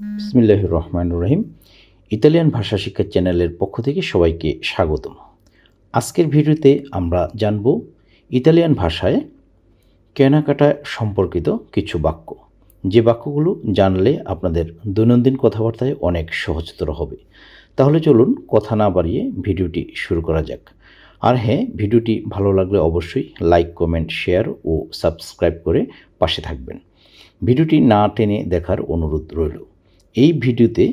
বিসমিল্লাহ রহমান রহিম ইতালিয়ান ভাষা শিক্ষা চ্যানেলের পক্ষ থেকে সবাইকে স্বাগতম। আজকের ভিডিওতে আমরা জানব ইতালিয়ান ভাষায় কেনাকাটা সম্পর্কিত কিছু বাক্য। যে বাক্যগুলো জানলে আপনাদের দৈনন্দিন কথাবার্তায় অনেক সহজতর হবে। তাহলে চলুন কথা না বাড়িয়ে ভিডিওটি শুরু করা যাক। আর হ্যাঁ ভিডিওটি ভালো লাগলে অবশ্যই লাইক, কমেন্ট, শেয়ার ও সাবস্ক্রাইব করে পাশে থাকবেন। ভিডিওটি না টেনে দেখার অনুরোধ রইল। এই ভিডিওতে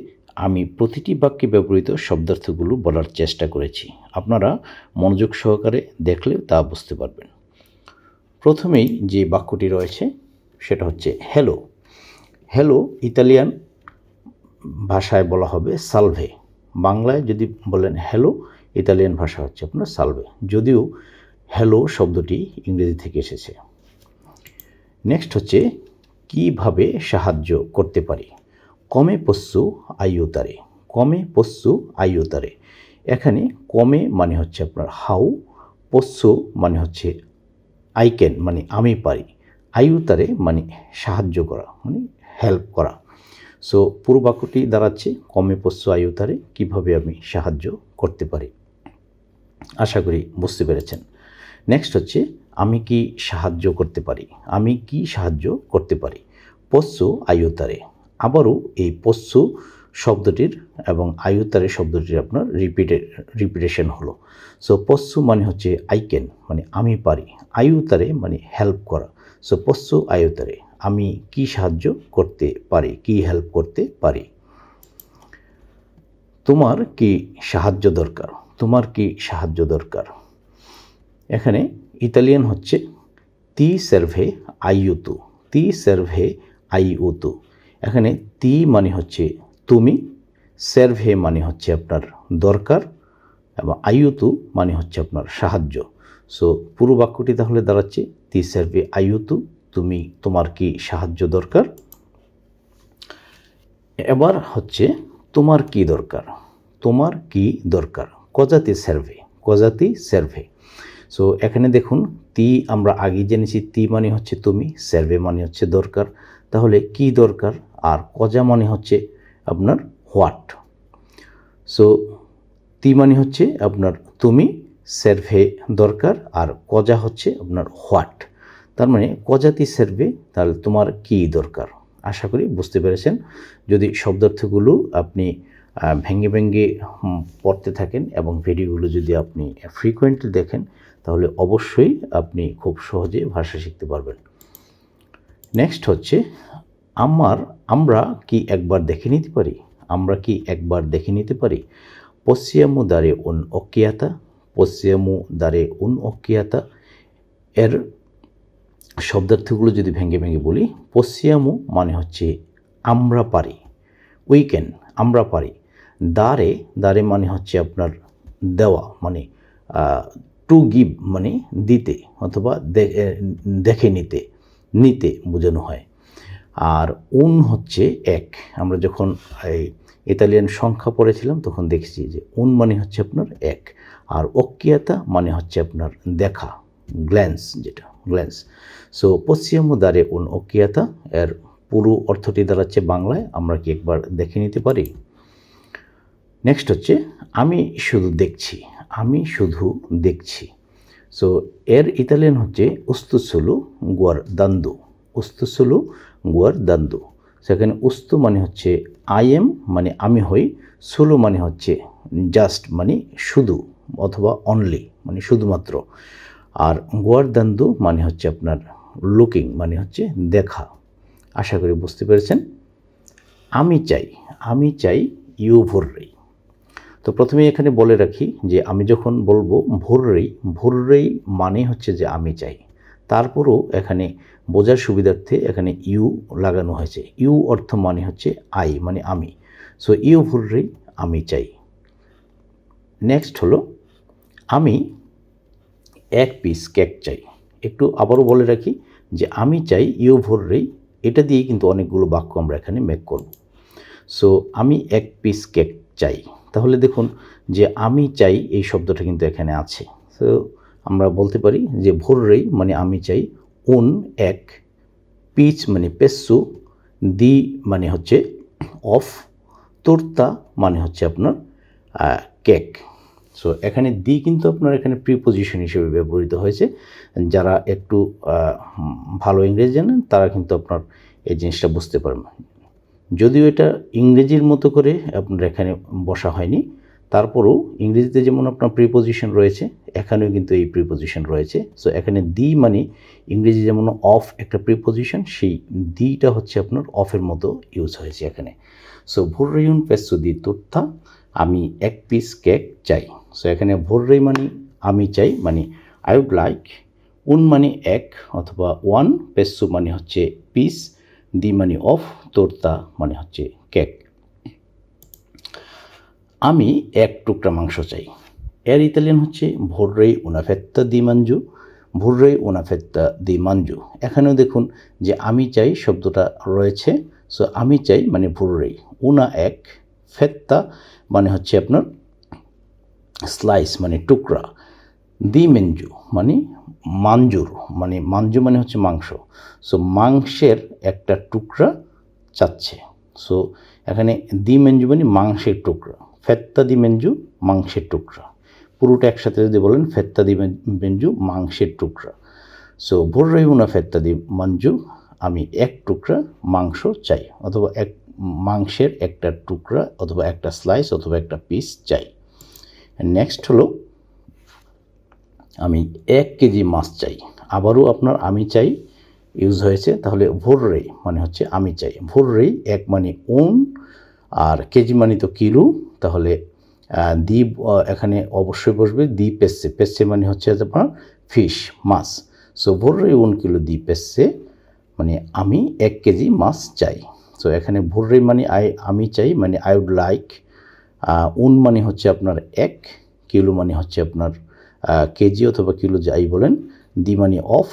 আমি প্রতিটি বাক্যে ব্যবহৃত শব্দার্থগুলো বলার চেষ্টা করেছি। আপনারা মনোযোগ সহকারে দেখলে তা বুঝতে পারবেন। প্রথমেই যে বাক্যটি রয়েছে, সেটা হচ্ছে হ্যালো হ্যালো ইতালিয়ান ভাষায় বলা হবে সালভে বাংলায় যদি বলেন হ্যালো ইতালিয়ান ভাষা হচ্ছে আপনার সালভে যদিও হ্যালো শব্দটি ইংরেজি থেকে এসেছে। নেক্সট হচ্ছে, কীভাবে সাহায্য করতে পারি? কমে পস্যু আয়ুতারে কমে পস্যু আয়ুতারে এখানে কমে মানে হচ্ছে আপনার হাউ পস্যু মানে হচ্ছে আই ক্যান মানে আমি পারি। আয়ুতারে মানে সাহায্য করা মানে হেল্প করা। সো পুরো বাক্যটি দাঁড়াচ্ছে, কমে পস্যু আয়ুতারে কীভাবে আমি সাহায্য করতে পারি। আশা করি বুঝতে পেরেছেন। নেক্সট হচ্ছে, আমি কি সাহায্য করতে পারি? আমি কি সাহায্য করতে পারি? পস্যু আয়ুতারে আবারও এই পস্যু শব্দটির এবং আয়ুতারে শব্দটির আপনার রিপিটে রিপিটেশন হলো। সো পস্যু মানে হচ্ছে আই ক্যান মানে আমি পারি। আয়ুতারে মানে হেল্প করা। সো পস্যু আয়ুতারে, আমি কি সাহায্য করতে পারি, কি হেল্প করতে পারি? তোমার কি সাহায্য দরকার? তোমার কি সাহায্য দরকার? এখানে ইতালিয়ান হচ্ছে তি সার্ভে আইউতু তি সার্ভে আইউতু এখানে তি মানে হচ্ছে তুমি, সার্ভে মানে হচ্ছে আপনার দরকার, এবং আয়ুতু মানে হচ্ছে আপনার সাহায্য। সো পুরো বাক্যটি তাহলে দাঁড়াচ্ছে, তি সার্ভে আয়ুতু, তুমি, তোমার কি সাহায্য দরকার? এবার হচ্ছে, তোমার কি দরকার? তোমার কি দরকার? কজাতি সার্ভে কজাতি সার্ভে। সো এখানে দেখুন, তি আমরা আগে জেনেছি, তি মানে হচ্ছে তুমি, সার্ভে মানে হচ্ছে দরকার। তাহলে কি দরকার? আর কজা মানে হচ্ছে আপনার হোয়াট? সো, তি মানে হচ্ছে আপনার তুমি, সার্ভে দরকার, আর কজা হচ্ছে আপনার হোয়াট? তার মানে কজাতি সার্ভে, তাহলে তোমার কি দরকার? আশা করি বুঝতে পেরেছেন। যদি শব্দার্থগুলো আপনি ভেঙে ভেঙে পড়তে থাকেন এবং ভিডিওগুলো যদি আপনি ফ্রিকোয়েন্টলি দেখেন, তাহলে অবশ্যই আপনি খুব সহজে ভাষা শিখতে পারবেন। নেক্সট হচ্ছে, আমার, আমরা কি একবার দেখে নিতে পারি? আমরা কি একবার দেখে নিতে পারি? পশ্চিয়ামু দারে উন অকিয়াতা পশ্চিয়ামু দারে উন অকিয়াতা এর শব্দার্থগুলো যদি ভেঙে ভেঙে বলি পশ্চিয়ামু মানে হচ্ছে আমরা পারি। উই উইকেন আমরা পারি। দারে দারে মানে হচ্ছে আপনার দেওয়া মানে টু গিভ মানে দিতে, অথবা দেখে নিতে। নিতে বোঝানো হয়। আর উন হচ্ছে এক। আমরা যখন এই ইতালিয়ান সংখ্যা পড়েছিলাম, তখন দেখেছি যে উন মানে হচ্ছে আপনার এক, আর অক্কিয়াতা মানে হচ্ছে আপনার দেখা, গ্ল্যান্স যেটা, গ্ল্যান্স। সো পশ্চিম দ্বারে উন অক্কিয়াতা, এর পুরো অর্থটি দাঁড়াচ্ছে বাংলায়, আমরা কি একবার দেখে নিতে পারি? নেক্সট হচ্ছে, আমি শুধু দেখছি, আমি শুধু দেখছি। সো এর ইতালিয়ান হচ্ছে উস্তুসুলু গুয়ার দান্দু। উস্তুসুলু গুয়ার দান্দু। সেখানে উস্তু মানে হচ্ছে আই এম মানে আমি হই, সুলু মানে হচ্ছে জাস্ট মানে শুধু অথবা অনলি মানে শুধুমাত্র। আর গোয়ার দান্দু মানে হচ্ছে আপনার লুকিং মানে হচ্ছে দেখা। আশা করি বুঝতে পেরেছেন? আমি চাই আমি চাই ইউ ভোররেই তো প্রথমে এখানে বলে রাখি যে আমি যখন বলব ভোররেই ভোররেই মানে হচ্ছে যে আমি চাই। তারপরও এখানে বোঝার সুবিধার্থে এখানে ইউ লাগানো হয়েছে। ইউ অর্থ মানে হচ্ছে আই মানে আমি। সো ইউ ভোররেই আমি চাই। নেক্সট হলো, আমি এক পিস কেক চাই। একটু আবারও বলে রাখি যে আমি চাই ইউ ভোররেই এটা দিয়ে কিন্তু অনেকগুলো বাক্য আমরা এখানে মেক করব। সো আমি এক পিস কেক চাই। তাহলে দেখুন যে আমি চাই এই শব্দটা কিন্তু এখানে আছে। তো আমরা বলতে পারি যে ভোররেই মানে আমি চাই, উন এক, পিচ মানে পেসু দি মানে হচ্ছে অফ, তোর্তা মানে হচ্ছে আপনার কেক। সো এখানে দি কিন্তু আপনার এখানে প্রিপোজিশন হিসেবে ব্যবহৃত হয়েছে। যারা একটু ভালো ইংরেজি জানেন, তারা কিন্তু আপনার এই জিনিসটা বুঝতে পারবেন। যদিও এটা ইংরেজির মতো করে আপনার এখানে বসা হয়নি, তারপরেও ইংরেজিতে যেমন আপনার প্রিপোজিশন রয়েছে, এখানেও কিন্তু এই প্রিপোজিশন রয়েছে। সো এখানে দি মানে ইংরেজি যেমন অফ একটা প্রিপোজিশন সেই দিটা হচ্ছে আপনার অফের মতো ইউজ হয়েছে এখানে। সো ভোররেইউন পেসু দি তুর্থা, আমি এক পিস কেক চাই। সো এখানে ভোররেই মানে আমি চাই মানে আই উড লাইক উন মানে এক অথবা ওয়ান পেসু মানে হচ্ছে পিস দি মানে অফ তোর্তা মানে হচ্ছে কেক। আমি এক টুকরা মাংস চাই। এর ইতালিয়ান হচ্ছে ভোররেই উনাফেত্তা দি মাঞ্জু। ভোররেই উনাফেত্তা দি মাঞ্জু। এখানেও দেখুন যে আমি চাই শব্দটা রয়েছে সো আমি চাই মানে ভোররেই উনা এক, ফেত্তা মানে হচ্ছে আপনার স্লাইস মানে টুকরা। দি মেঞ্জু মানে মাঞ্জুর মানে মাঞ্জু মানে হচ্ছে মাংস। সো মাংসের একটা টুকরা চাচ্ছে। সো এখানে দি মেঞ্জু মানে মাংসের টুকরা, ফেত্তা দি মেঞ্জু মাংসের টুকরা। পুরোটা একসাথে যদি বলেন, ফেত্তা দি মেঞ্জু মাংসের টুকরা। সো ভোররাই উনা ফেত্তা দি মঞ্জু, আমি এক টুকরা মাংস চাই, অথবা এক মাংসের একটা টুকরা, অথবা একটা স্লাইস অথবা একটা পিস চাই। নেক্সট হলো আমি এক কেজি মাছ চাই। আবারও আপনার আমি চাই ইউজ হয়েছে, তাহলে ভোররেই মানে হচ্ছে আমি চাই। ভোররেই এক মানে উন আর কেজি মানে তো কিলো, তাহলে দি এখানে অবশ্যই বসবে দি পেসে পেসে মানে হচ্ছে আপনার ফিশ মাছ। সো ভোররেই উন কিলো দি পেসে মানে আমি এক কেজি মাছ চাই। সো এখানে ভোর রে মানে আই, আমি চাই মানে আই উড লাইক উন মানে হচ্ছে আপনার এক, কিলো মানে হচ্ছে আপনার কেজি অথবা কিলো যাই বলেন, দি মানে অফ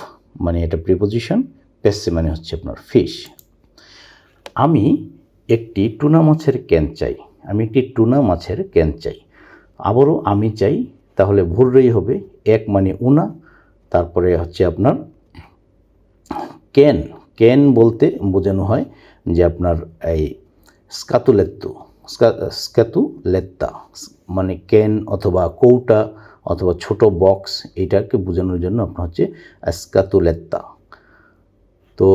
মানে এটা প্রিপোজিশন পেসে মানে হচ্ছে আপনার ফিশ। আমি একটি টুনা মাছের ক্যান চাই, আমি একটি টুনা মাছের ক্যান চাই। আবারও আমি চাই, তাহলে ভুলরেই হবে, এক মানে উনা, তারপরে হচ্ছে আপনার ক্যান। ক্যান বলতে বোঝানো হয় যে আপনার এই স্কাতুলেত্তু স্কাতুলেত্তা মানে ক্যান অথবা কৌটা অথবা ছোট বক্স এটাকে বোঝানোর জন্য আপনার হচ্ছে স্কাতুলেত্তা তো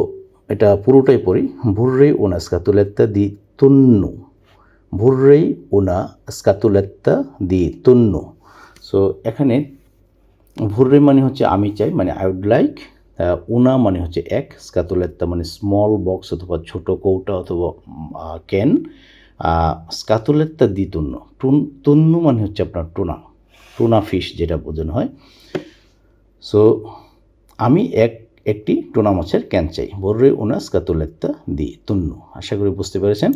এটা পুরোটাই পড়ি। ভুররেই ওনা স্কাতুলেত্তা দি তুন্নু। ভুররেই ওনা স্কাতুলেত্তা দি তুন্নু। সো এখানে ভুররে মানে হচ্ছে আমি চাই মানে আই উড লাইক উনা মানে হচ্ছে এক স্কাতুলেত্তা মানে স্মল বক্স অথবা ছোট কৌটা অথবা ক্যান স্কাতুলেত্তা দি তুন্ন। টুন তুন্নু মানে হচ্ছে আপনার টুনা। টুনা ফিশ যেটা বোঝানো হয়। সো আমি এক, একটি টোনা মাছের ক্যান চাই। ভোররে উনা স্কাতুলেত্তা দি তুন্নু। আশা করি বুঝতে পেরেছেন?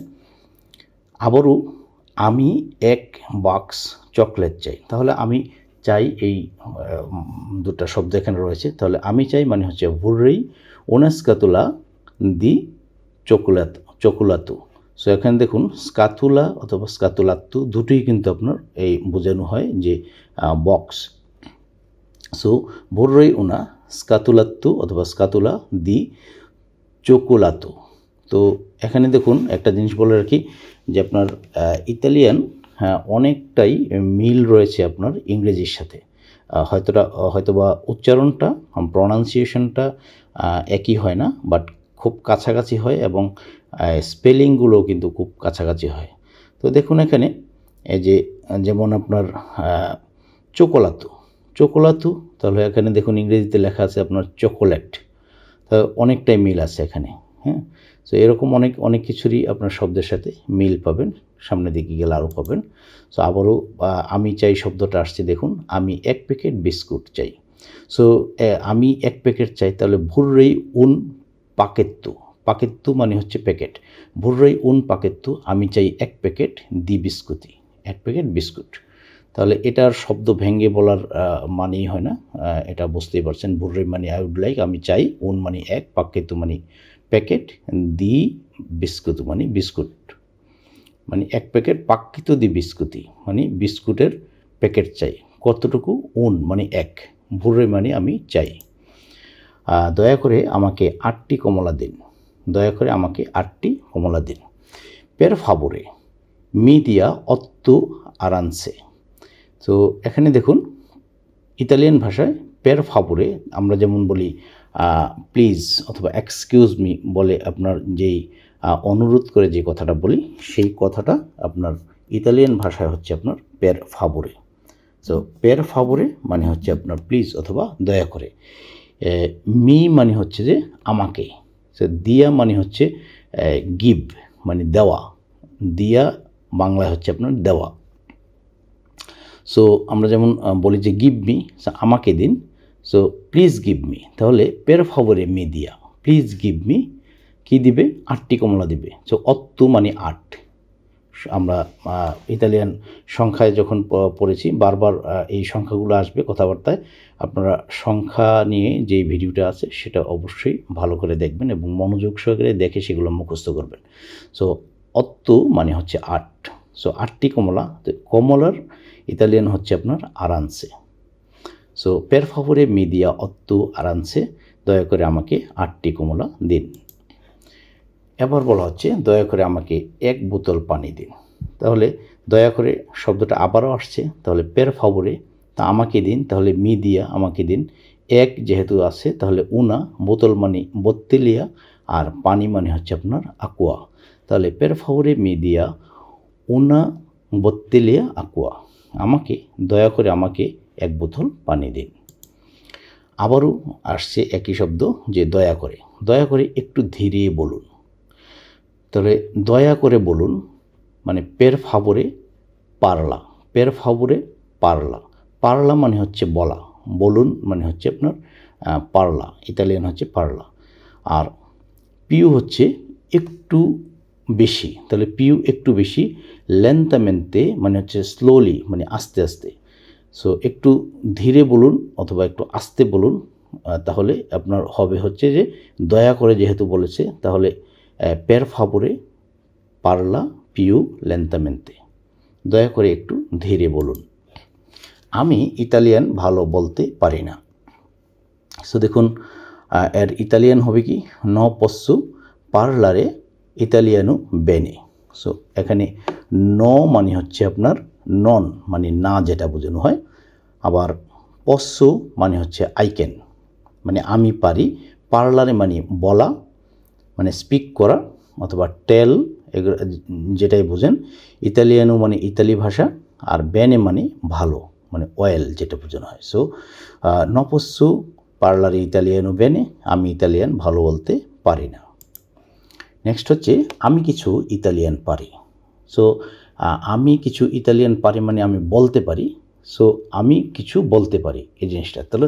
আবারও আমি এক বাক্স চকলেট চাই। তাহলে আমি চাই এই দুটা শব্দ এখানে রয়েছে। তাহলে আমি চাই মানে হচ্ছে ভুররেই ওনাস্কাতুলা দি চকুলাত, চকুলাতু। সো এখানে দেখুন স্কাতুলা অথবা স্কাতুলাত্তু দুটোই কিন্তু আপনার এই বোঝানো হয় যে বক্স সো ভোররই ওনা স্কাতুলাত্তু অথবা স্কাতুলা দি চোকোলাতো তো, এখানে দেখুন, একটা জিনিস বলে রাখি যে, আপনার ইতালিয়ান হ্যাঁ অনেকটাই মিল রয়েছে আপনার ইংরেজির সাথে। হয়তোটা, হয়তোবা উচ্চারণটা প্রনাউন্সিয়েশনটা একই হয় না বাট খুব কাছাকাছি হয় এবং স্পেলিংগুলো কিন্তু খুব কাছাকাছি হয়। তো দেখুন এখানে, এই যে, যেমন আপনার চোকোলাতু। চোকোলাতু, তাহলে এখানে দেখুন ইংরেজিতে লেখা আছে আপনার চকোলেট। তো অনেকটাই মিল আছে এখানে হ্যাঁ? তো এরকম অনেক অনেক কিছুরই আপনার শব্দের সাথে মিল পাবেন, সামনের দিকে গেলে আরও পাবেন। সো আবারও আমি চাই শব্দটা আসছে দেখুন, আমি এক প্যাকেট বিস্কুট চাই। সো আমি এক প্যাকেট চাই, তাহলে ভুররেই উন পাকেত্তু। পাকেত্তু মানে হচ্ছে প্যাকেট। ভুররেই উন পাকেত্তু, আমি চাই এক প্যাকেট দি বিস্কুটি এক প্যাকেট বিস্কুট। তাহলে এটার শব্দ ভেঙে বলার মানেই হয় না। এটা বুঝতেই পারছেন ভুররে মানে আই উড লাইক আমি চাই উন মানে এক পাকেতু মানে প্যাকেট, দি বিস্কুট মানে বিস্কুট। মানে এক প্যাকেট পাক্কিত দি বিস্কুটি মানে বিস্কুটের প্যাকেট চাই। কতটুকু? উন মানে এক। ভুররে মানে আমি চাই। দয়া করে আমাকে আটটি কমলা দিন। দয়া করে আমাকে আটটি কমলা দিন। পের ফাবোরে মিডিয়া অত্তু আরানসে তো এখানে দেখুন, ইতালিয়ান ভাষায় পের ফাবোরে আমরা যেমন বলি প্লিজ অথবা এক্সকিউজ মি বলে আপনার যেই অনুরোধ করে যে কথাটা বলি, সেই কথাটা আপনার ইতালিয়ান ভাষায় হচ্ছে আপনার পের ফাবরে তো পের ফাবরে মানে হচ্ছে আপনার প্লিজ অথবা দয়া করে। মি মানে হচ্ছে যে আমাকে। তো দিয়া মানে হচ্ছে গিভ মানে দেওয়া। দিয়া বাংলায় হচ্ছে আপনার দেওয়া। সো, আমরা যেমন বলি যে গিভ মি আমাকে দিন। সো প্লিজ গিভ মি তাহলে পের ফাভরে মি দিয়া। প্লিজ গিভ মি কি দিবে? আটটি কমলা দিবে। সো, অত্তু মানে আট। আমরা ইতালিয়ান সংখ্যায় যখন পড়েছি, বারবার এই সংখ্যাগুলো আসবে কথাবার্তায়, আপনারা সংখ্যা নিয়ে যে ভিডিওটা আছে সেটা অবশ্যই ভালো করে দেখবেন এবং মনোযোগ সহকারে দেখে সেগুলো মুখস্থ করবেন। সো অত্তু মানে হচ্ছে আট। সো আটটি কমলা, তো কমলার ইতালিয়ান হচ্ছে আপনার আরানসে। সো পের ফাভরে মিডিয়া অত্তু আরানসে, দয়া করে আমাকে আটটি কমলা দিন। এবার বলা হচ্ছে, দয়া করে আমাকে এক বোতল পানি দিন। তাহলে দয়া করে শব্দটা আবারও আসছে, তাহলে পের ফাবরে, তা আমাকে দিন, তাহলে মি দিয়া আমাকে দিন। এক যেহেতু আছে, তাহলে উনা বোতল মানে বত্তেলিয়া, আর পানি মানে হচ্ছে আপনার আকুয়া। তাহলে পের ফাবরে, মি দিয়া, উনা, বত্তেলিয়া, আকুয়া, আমাকে, দয়া করে আমাকে এক বোতল পানি দিন। আবারও আসছে একই শব্দ, যে দয়া করে। দয়া করে একটু ধীরে বলুন। তাহলে দয়া করে বলুন মানে পের ফাবরে পারলা, পের ফাবরে পারলা। পারলা মানে হচ্ছে বলা, বলুন মানে হচ্ছে আপনার পারলা, ইতালিয়ান হচ্ছে পারলা। আর পিউ হচ্ছে একটু বেশি, তাহলে পিউ একটু বেশি, লেন্তামেন্তে মানে হচ্ছে স্লোলি মানে আস্তে আস্তে। সো একটু ধীরে বলুন অথবা একটু আস্তে বলুন তাহলে আপনার হবে হচ্ছে যে দয়া করে যেহেতু বলেছে, তাহলে পের ফাবরে পারলা পিউ লেন্তামেন্তে দয়া করে একটু ধীরে বলুন। আমি ইতালিয়ান ভালো বলতে পারি না। সো দেখুন এর ইতালিয়ান হবে কি? ন পস্সু পার্লারে ইতালিয়ানো বেনে সো এখানে ন মানে হচ্ছে আপনার নন মানে না যেটা বোঝানো হয়। আবার পস্সু মানে হচ্ছে আই ক্যান মানে আমি পারি পার্লারে মানে বলা মানে স্পিক করা অথবা টেল যেটাই বোঝেন ইতালিয়ানো মানে ইতালি ভাষা আর ব্যানে মানে ভালো মানে অয়েল যেটা বোঝানো হয়। সো নপস্যু, পার্লারে ইতালিয়ানো ব্যানে আমি ইতালিয়ান, ভালো বলতে পারি না। নেক্সট হচ্ছে, আমি কিছু ইতালিয়ান পারি। সো আমি কিছু ইতালিয়ান পারি মানে আমি বলতে পারি। সো আমি কিছু বলতে পারি এই জিনিসটা। তাহলে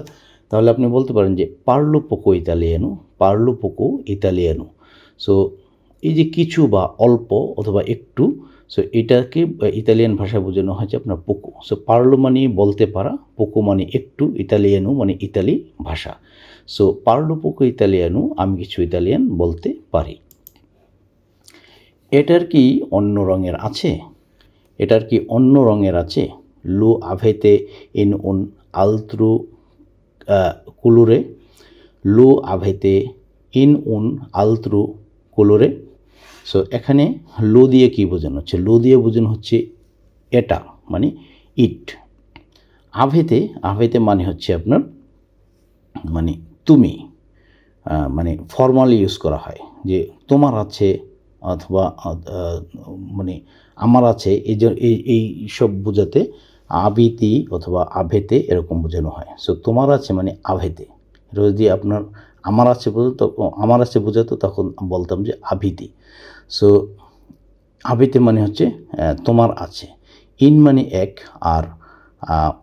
তাহলে আপনি বলতে পারেন যে পার্লো পোকো ইতালিয়ানো পার্লো পোকো ইতালিয়ানো সো এই যে কিছু বা অল্প অথবা একটু সো এটাকে ইতালিয়ান ভাষায় বোঝানো হয়েছে আপনার পোকো সো পার্লো মানে বলতে পারা পোকো মানে একটু ইতালিয়ানো মানে ইতালি ভাষা. সো পার্লো পোকো ইতালিয়ানো আমি কিছু ইতালিয়ান বলতে পারি। এটার কি অন্য রঙের আছে? এটার কি অন্য রঙের আছে? লু আভেতে ইন উন আলত্রু কুলুরে লু আভেতে ইন উন আলত্রু কুলুরে। সো এখানে লো দিয়ে কী বোঝানো হচ্ছে? লো দিয়ে বোঝানো হচ্ছে এটা মানে ইট। আভেতে আভেতে মানে হচ্ছে আপনার মানে তুমি মানে ফর্মালি ইউজ করা হয়, যে তোমার আছে অথবা মানে আমার আছে, এই এই সব বোঝাতে আবিতি অথবা আভেতে এরকম বোঝানো হয়। সো তোমার আছে মানে আভেতে। যদি আপনার আমার আছে বোঝাতো আমার আছে বোঝাতো তখন বলতাম যে আভিতি সো আবিতে মানে হচ্ছে তোমার আছে। ইন মানে এক আর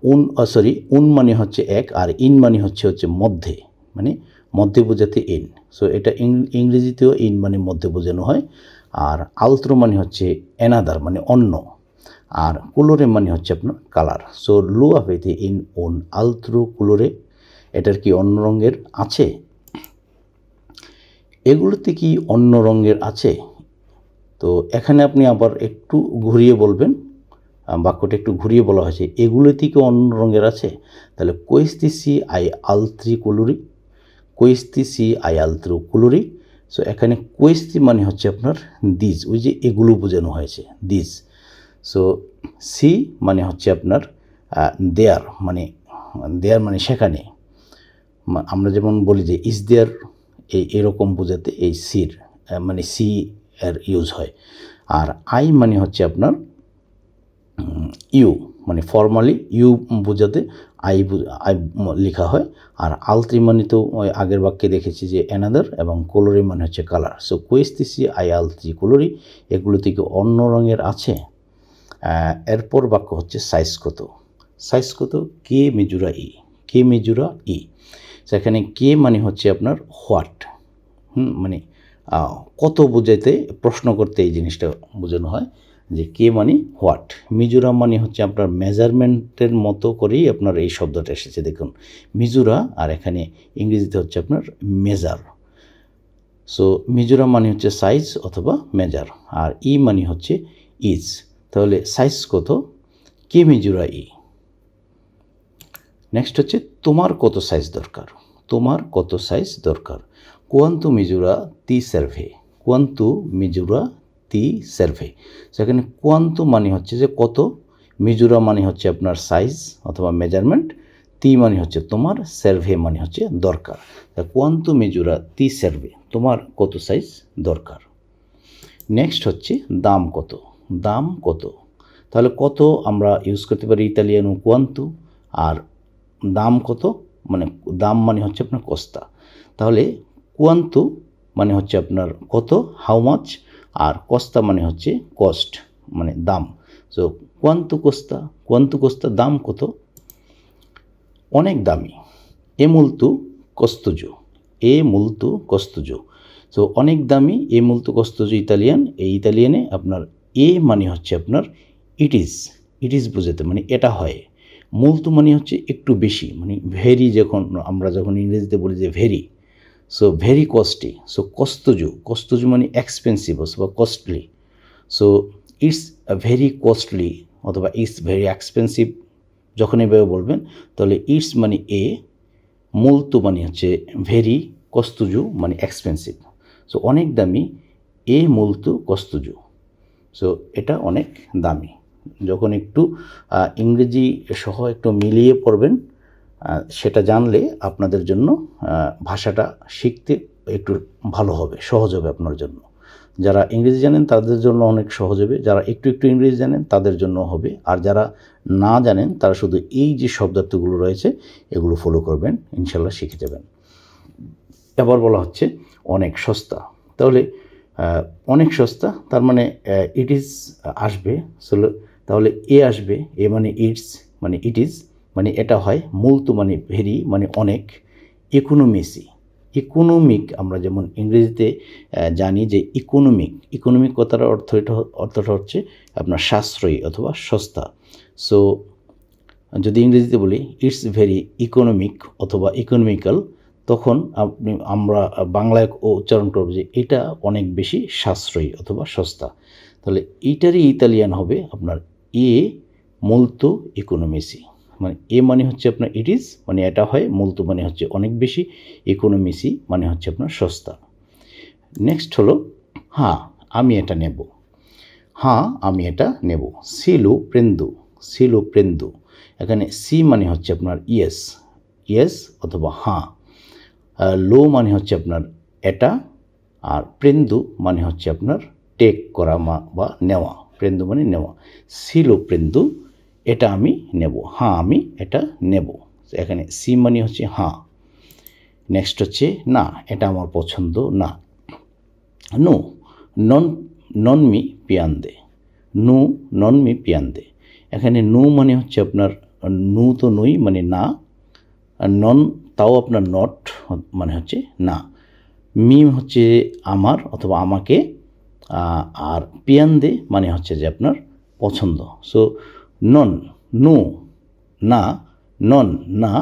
উন সরি উন মানে হচ্ছে এক আর ইন মানে হচ্ছে হচ্ছে মধ্যে মানে মধ্যে বোঝাতে ইন। সো এটা ইংরেজিতেও ইন মানে মধ্যে বোঝানো হয়। আর আলত্র মানে হচ্ছে এনাদার মানে অন্য। আর কুলোরে মানে হচ্ছে আপনার কালার সো লো আবেতে ইন, উন, আলত্রু, কুলোরে, এটার কি অন্য রঙের আছে? এগুলোতে কি অন্য রঙের আছে? তো এখানে আপনি আবার একটু ঘুরিয়ে বলবেন। বাক্যটা একটু ঘুরিয়ে বলা হয়েছে। এগুলোতে কি অন্য রঙের আছে? তাহলে কৈস্তিসি আই আলত্রি কুলুরি কৈস্তিসি আই আলত্রু কুলুরি। সো এখানে কোয়েস্তি মানে হচ্ছে আপনার দিস ওই যে এগুলো বোঝানো হয়েছে দিস সো সি মানে হচ্ছে আপনার দেয়ার মানে দেয়ার মানে সেখানে। আমরা যেমন বলি যে ইজ দেয়ার এই এরকম বোঝাতে এই সির মানে সি এর ইউজ হয়। আর আই মানে হচ্ছে আপনার ইউ মানে ফর্মালি ইউ বোঝাতে আই আই লেখা হয়। আর আলত্রি মানে তো আগের বাক্যে দেখেছি যে অ্যানাদার এবং কলোরি মানে হচ্ছে কালার সো কোয়েস্তিসি আই আলত্রি কলোরি এগুলো থেকে অন্য রঙের আছে। এরপর বাক্য হচ্ছে সাইজ কত সাইজ কত কে মেজুরা ই? কে মেজুরা ই? সেখানে কে মানে হচ্ছে আপনার হোয়াট? হুম মানে কত বোঝাইতে, প্রশ্ন করতে এই জিনিসটা বোঝানো হয় যে কে মানে হোয়াট? মিজোরাম মানে হচ্ছে আপনার মেজারমেন্টের মতো করেই আপনার এই শব্দটা এসেছে, দেখুন। মিজোরা আর এখানে ইংরেজিতে হচ্ছে আপনার মেজার। সো, মিজোরাম মানে হচ্ছে সাইজ অথবা মেজার, আর ই মানে হচ্ছে ইজ। তাহলে সাইজ কত? কে মিজোরা ই? নেক্সট হচ্ছে, তোমার কত সাইজ দরকার? তোমার কত সাইজ দরকার? কোয়ান্তু মিজুরা তি সার্ভে। কোয়ান্তু মিজুরা তি সার্ভে। সেখানে কোয়ান্তু মানে হচ্ছে যে কত, মিজুরা মানে হচ্ছে আপনার সাইজ অথবা মেজারমেন্ট তি মানে হচ্ছে তোমার, সার্ভে মানে হচ্ছে দরকার। কোয়ান্তু মিজুরা তি সার্ভে। তোমার কত সাইজ দরকার? নেক্সট হচ্ছে, দাম কত? দাম কত? তাহলে কত আমরা ইউজ করতে পারি ইতালিয়ানো কোয়ান্তু আর দাম কত? মানে দাম মানে হচ্ছে আপনার কস্তা। তাহলে কুয়ান্তু মানে হচ্ছে আপনার কত? হাউ মাচ আর কস্তা মানে হচ্ছে কস্ট মানে দাম। সো কোয়ান্তু কোস্তা কোয়ান্তু কোস্তা দাম কত? অনেক দামি। এ মুলতু কস্তুজো, এ মুলতু কস্তুজো। সো অনেক দামি এ মুলতু কস্তুজো ইতালিয়ান। এই ইতালিয়ানে আপনার এ মানে হচ্ছে আপনার ইট ইজ ইট ইজ বোঝাতে মানে এটা হয়। মূলতু মানে হচ্ছে একটু বেশি মানে ভেরি যখন আমরা যখন ইংরেজিতে বলি যে very so very costly so কস্তজু কস্তজু মানে এক্সপেন্সিভ অথবা costly so it's very costly অথবা ইটস ভেরি এক্সপেন্সিভ যখন এভাবে বলবেন, তাহলে ইটস মানে এ মূলতু মানে হচ্ছে ভেরি কস্তুজু মানে এক্সপেন্সিভ সো অনেক দামি এ মূলতু কস্তুজু সো এটা অনেক দামি। যখন একটু ইংরেজি সহ একটু মিলিয়ে পড়বেন সেটা জানলে আপনাদের জন্য ভাষাটা শিখতে একটু ভালো হবে সহজ হবে আপনার জন্য। যারা ইংরেজি জানেন তাদের জন্য অনেক সহজ হবে যারা একটু একটু ইংরেজি জানেন তাদের জন্য হবে আর যারা না জানেন তারা শুধু এই যে শব্দার্থগুলো রয়েছে এগুলো ফলো করবেন ইনশাল্লাহ শিখে যাবেন। এবার বলা হচ্ছে অনেক সস্তা। তাহলে অনেক সস্তা তার মানে ইট ইজ আসবে So, তাহলে এ আসবে এ মানে ইটস মানে ইট ইজ মানে এটা হয় মূলতু মানে ভেরি মানে অনেক ইকোনমিসি ইকোনমিক আমরা যেমন ইংরেজিতে জানি যে ইকোনমিক ইকোনমিক কথার অর্থ এটা, অর্থটা হচ্ছে আপনার সাশ্রয়ী অথবা সস্তা। সো যদি ইংরেজিতে বলি ইটস ভেরি ইকোনমিক অথবা ইকোনমিক্যাল তখন আপনি, আমরা বাংলায় ও উচ্চারণ করব যে এটা অনেক বেশি সাশ্রয়ী অথবা সস্তা। তাহলে এইটারই ইতালিয়ান হবে আপনার এ মূলতু ইকোনমিসি মানে এ মানে হচ্ছে আপনার ইট ইজ মানে এটা হয়, মূলতু মানে হচ্ছে অনেক বেশি ইকোনমিসি মানে হচ্ছে আপনার সস্তা। নেক্সট হলো হ্যাঁ আমি এটা নেব। হ্যাঁ আমি এটা নেব। সিলু প্রেন্দু সিলু প্রেন্দু। এখানে সি মানে হচ্ছে আপনার ইয়েস ইয়েস অথবা হাঁ। লো মানে হচ্ছে আপনার এটা, আর প্রেন্দু মানে হচ্ছে আপনার টেক করা বা নেওয়া। প্রেন্দু মানে নেওয়া। সিলো প্রেন্দু, এটা আমি নেব। হ্যাঁ আমি এটা নেব। এখানে সি মানে হচ্ছে হ্যাঁ নেক্সট হচ্ছে না, এটা আমার পছন্দ না। নো, নন নন মি পিয়ান্দে। নু নন মি পিয়ান্দে। এখানে নু মানে হচ্ছে আপনার, নু তো নই মানে না। নন, তাও আপনার নট মানে হচ্ছে না। মি হচ্ছে আমার অথবা আমাকে আর পিয়ান্দে মানে হচ্ছে যে আপনার পছন্দ। সো, নন, নো, না, নন, না,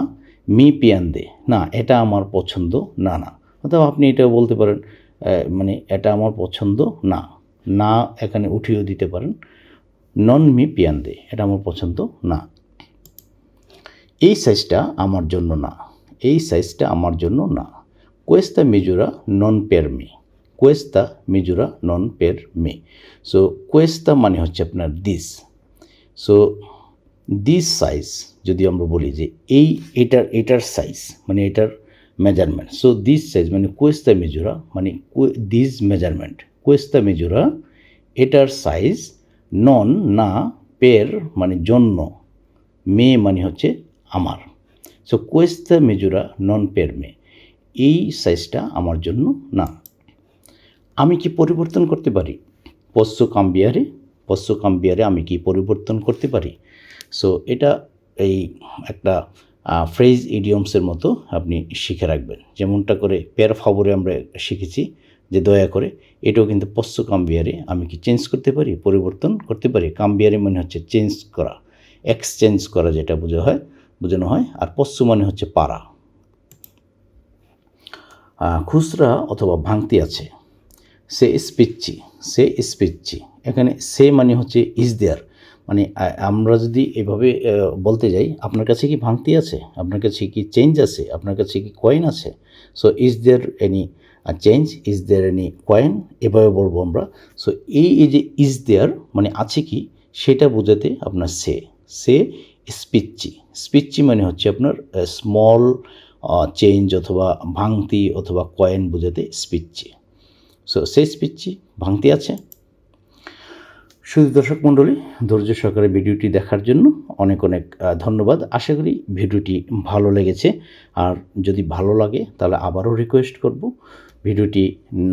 মি পিয়ান্দে, না, এটা আমার পছন্দ, না না। অথবা আপনি এটা বলতে পারেন মানে এটা আমার পছন্দ, না না এখানে উঠিয়েও দিতে পারেন। নন, মি পিয়ান্দে, এটা আমার পছন্দ, না। এই সাইজটা আমার জন্য না, এই সাইজটা আমার জন্য না। কোয়েস্তা মিজোরা নন পেরমি কোয়েস্তা মিজুরা নন পের মে সো কোয়েস্তা মানে হচ্ছে আপনার দিস সো দিস সাইজ যদি আমরা বলি যে এই এটার এটার সাইজ মানে এটার মেজারমেন্ট সো দিস সাইজ মানে কোয়েস্তা মেজুরা মানে দিস মেজারমেন্ট কোয়েস্তা মেজুরা এটার সাইজ নন না পের মানে জন্য মে মানে হচ্ছে আমার সো কোয়েস্তা মেজুরা নন পের মে এই সাইজটা আমার জন্য না আমি কি পরিবর্তন করতে পারি? পশ্চ কাম্বিয়ারে পশ্চ কাম্বিয়ারে আমি কি পরিবর্তন করতে পারি? সো এটা এই একটা ফ্রেজ ইডিয়মসের মতো আপনি শিখে রাখবেন। যেমনটা করে পেয়ার ফাবরে আমরা শিখেছি, যে দয়া করে এটাও কিন্তু পশ্চ কাম্বিয়ারে আমি কি চেঞ্জ করতে পারি, পরিবর্তন করতে পারি? কাম্বিয়ারে মানে হচ্ছে চেঞ্জ করা এক্সচেঞ্জ করা যেটা বোঝা হয়, বোঝানো হয়, আর পশ্চ মানে হচ্ছে পাড়া খুচরা অথবা ভাঙতি আছে। সে স্পিচ্ছি সে স্পিচ্ছি এখানে সে মানে হচ্ছে ইজ দেয়ার মানে আমরা যদি এভাবে বলতে যাই, আপনার কাছে কি ভাঙতি আছে? আপনার কাছে কি চেঞ্জ আছে? আপনার কাছে কি কয়েন আছে? So is there any change is there any coin এভাবে বলব আমরা। সো এই যে ইজ দেয়ার মানে আছে কি, সেটা বোঝাতে আপনার সে সে স্পিচ্ছি স্পিচ্ছি মানে হচ্ছে আপনার স্মল চেঞ্জ অথবা ভাঙতি অথবা কয়েন বোঝাতে স্পিচ্ছি সো সেই স্পিচ্ছি ভাঙতি আছে। শুধু দর্শক মণ্ডলী, ধৈর্য সহকারে ভিডিওটি দেখার জন্য অনেক অনেক ধন্যবাদ। আশা করি ভিডিওটি ভালো লেগেছে। আর যদি ভালো লাগে, তাহলে আবারও রিকোয়েস্ট করব। ভিডিওটি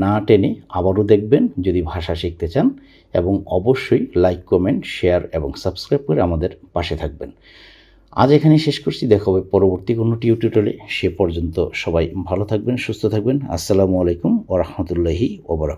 না টেনে আবারও দেখবেন যদি ভাষা শিখতে চান। এবং অবশ্যই লাইক কমেন্ট শেয়ার এবং সাবস্ক্রাইব করে আমাদের পাশে থাকবেন। আজ এখানে শেষ করছি। দেখা হবে পরবর্তী কোনো টিউটোরিয়ালে সে পর্যন্ত সবাই ভালো থাকবেন, সুস্থ থাকবেন। আসসালামু আলাইকুম ও রহমতুল্লাহি